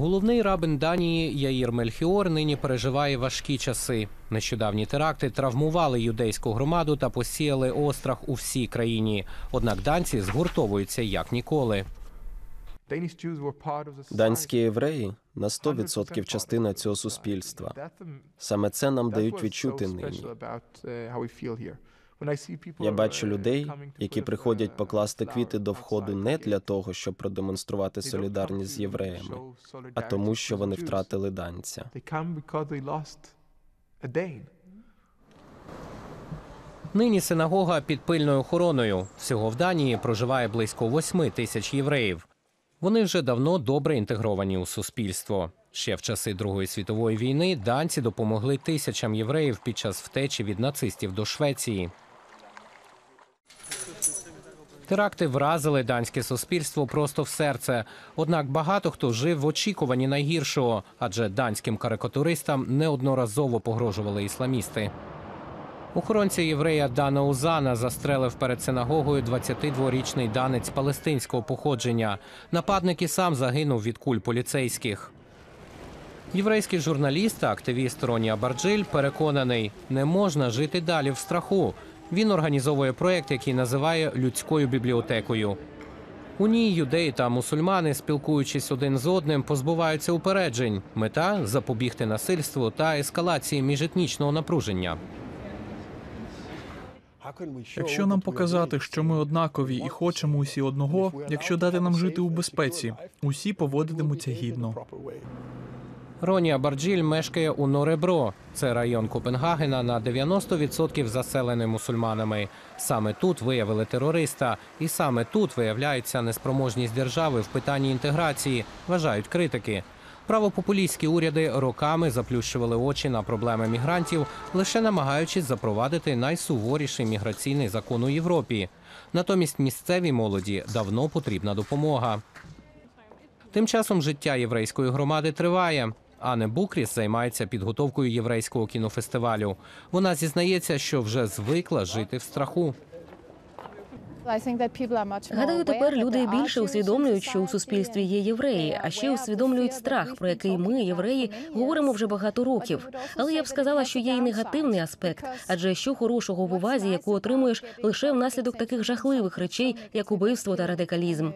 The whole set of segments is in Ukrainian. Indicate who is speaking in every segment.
Speaker 1: Головний рабин Данії Яїр Мельхіор нині переживає важкі часи. Нещодавні теракти травмували юдейську громаду та посіяли острах у всій країні. Однак данці згуртовуються як ніколи.
Speaker 2: Данські євреї на 100% частина цього суспільства. Саме це нам дають відчути нині. Я бачу людей, які приходять покласти квіти до входу не для того, щоб продемонструвати солідарність з євреями, а тому, що вони втратили данця.
Speaker 1: Нині синагога під пильною охороною. Всього в Данії проживає близько восьми тисяч євреїв. Вони вже давно добре інтегровані у суспільство. Ще в часи Другої світової війни данці допомогли тисячам євреїв під час втечі від нацистів до Швеції. Теракти вразили данське суспільство просто в серце. Однак багато хто жив в очікуванні найгіршого, адже данським карикатуристам неодноразово погрожували ісламісти. Охоронця єврея Дана Узана застрелив перед синагогою 22-річний данець палестинського походження. Нападник і сам загинув від куль поліцейських. Єврейський журналіст та активіст Роні Абарджиль переконаний, не можна жити далі в страху. Він організовує проект, який називає людською бібліотекою. У ній юдеї та мусульмани, спілкуючись один з одним, позбуваються упереджень. Мета запобігти насильству та ескалації міжетнічного напруження.
Speaker 3: Якщо нам показати, що ми однакові і хочемо усі одного, якщо дати нам жити у безпеці, усі поводитимуться гідно.
Speaker 1: Роні Абарджиль мешкає у Норебро. Це район Копенгагена на 90% заселений мусульманами. Саме тут виявили терориста, і саме тут виявляється неспроможність держави в питанні інтеграції, вважають критики. Правопопулістські уряди роками заплющували очі на проблеми мігрантів, лише намагаючись запровадити найсуворіший міграційний закон у Європі. Натомість місцевій молоді давно потрібна допомога. Тим часом життя єврейської громади триває. Анне Букріс займається підготовкою єврейського кінофестивалю. Вона зізнається, що вже звикла жити в страху.
Speaker 4: Гадаю, тепер люди більше усвідомлюють, що у суспільстві є євреї, а ще усвідомлюють страх, про який ми, євреї, говоримо вже багато років. Але я б сказала, що є і негативний аспект, адже що хорошого в увазі, яку отримуєш лише внаслідок таких жахливих речей, як убивство та радикалізм.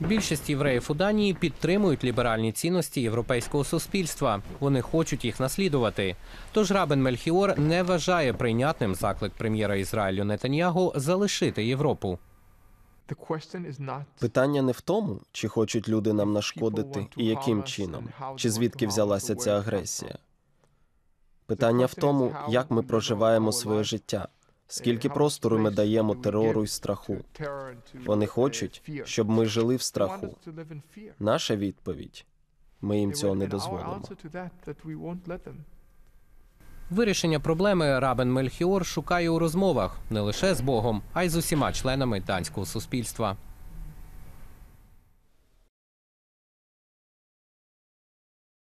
Speaker 1: Більшість євреїв у Данії підтримують ліберальні цінності європейського суспільства. Вони хочуть їх наслідувати. Тож Рабен Мельхіор не вважає прийнятним заклик прем'єра Ізраїлю Нетаньягу залишити Європу.
Speaker 2: Питання не в тому, чи хочуть люди нам нашкодити і яким чином, чи звідки взялася ця агресія. Питання в тому, як ми проживаємо своє життя, скільки простору ми даємо терору і страху. Вони хочуть, щоб ми жили в страху. Наша відповідь ми їм цього не дозволимо.
Speaker 1: Вирішення проблеми Рабен Мельхіор шукає у розмовах не лише з Богом, а й з усіма членами данського суспільства.